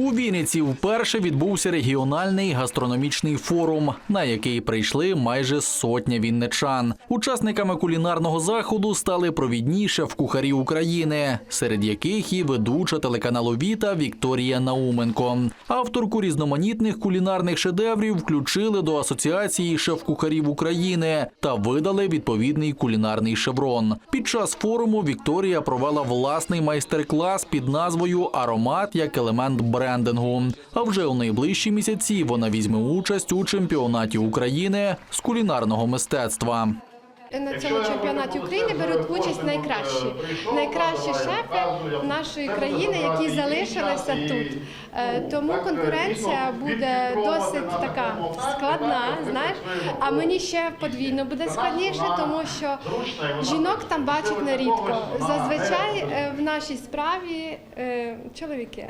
У Вінниці вперше відбувся регіональний гастрономічний форум, на який прийшли майже сотня вінничан. Учасниками кулінарного заходу стали провідні шеф-кухарі України, серед яких і ведуча телеканалу Віта Вікторія Науменко. Авторку різноманітних кулінарних шедеврів включили до асоціації шеф-кухарів України та видали відповідний кулінарний шеврон. Під час форуму Вікторія провела власний майстер-клас під назвою Аромат як елемент брендингу. А вже у найближчі місяці вона візьме участь у чемпіонаті України з кулінарного мистецтва. На цьому чемпіонаті України беруть участь найкращі, найкращі шефи нашої країни, які залишилися тут. Е, Тому конкуренція буде досить така складна, знаєш. А мені ще подвійно буде складніше, тому що жінок там бачать нерідко. Зазвичай е, в нашій справі е, чоловіки.